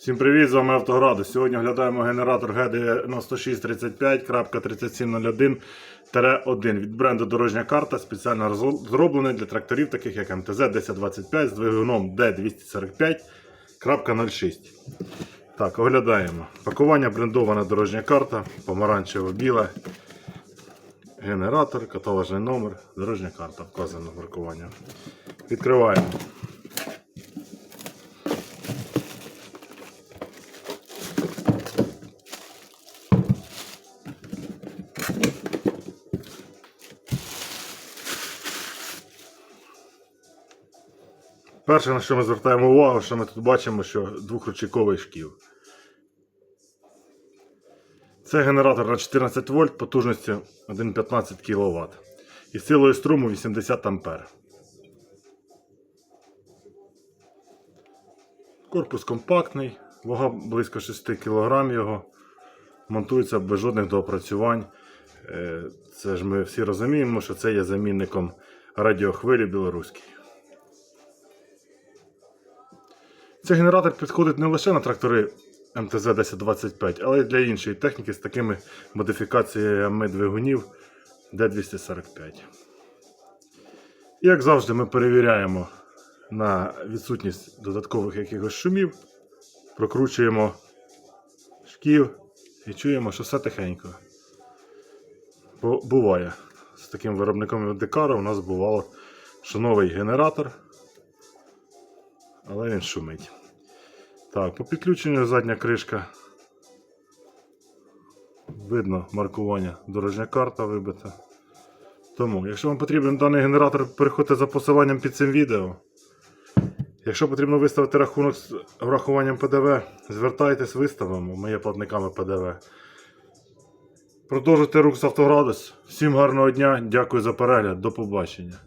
Всім привіт, з вами Автограду. Сьогодні оглядаємо генератор GD9635.3701-1 від бренду Дорожня карта, спеціально зроблений для тракторів, таких як МТЗ 1025 з двигуном D245.06. Так, оглядаємо. Пакування брендована дорожня карта, помаранчево-біла. Генератор, каталожний номер, дорожня карта, вказано маркування. Відкриваємо. Перше, на що ми звертаємо увагу, що ми тут бачимо, що двохручейковий шків. Це генератор на 14 вольт потужністю 1,15 кВт і силою струму 80 А. Корпус компактний, вага близько 6 кг його. Монтується без жодних доопрацювань. Е, Це ж ми всі розуміємо, що це є замінником радіохвилі білоруській. Цей генератор підходить не лише на трактори МТЗ 1025, але й для іншої техніки з такими модифікаціями двигунів D245. Як завжди, ми перевіряємо на відсутність додаткових якихось шумів, прокручуємо шків і чуємо, що все тихенько. Бо буває. З таким виробником Декара у нас бувало, що новий генератор але він шумить. Так, по підключенню задня кришка. Видно маркування дорожня карта вибита. Тому, якщо вам потрібен даний генератор, переходьте за посиланням під цим відео. Якщо потрібно виставити рахунок з врахуванням ПДВ, звертайтесь, виставимо. Ми є платниками ПДВ. Продовжуйте рух з автоградус. Всім гарного дня, дякую за перегляд, до побачення.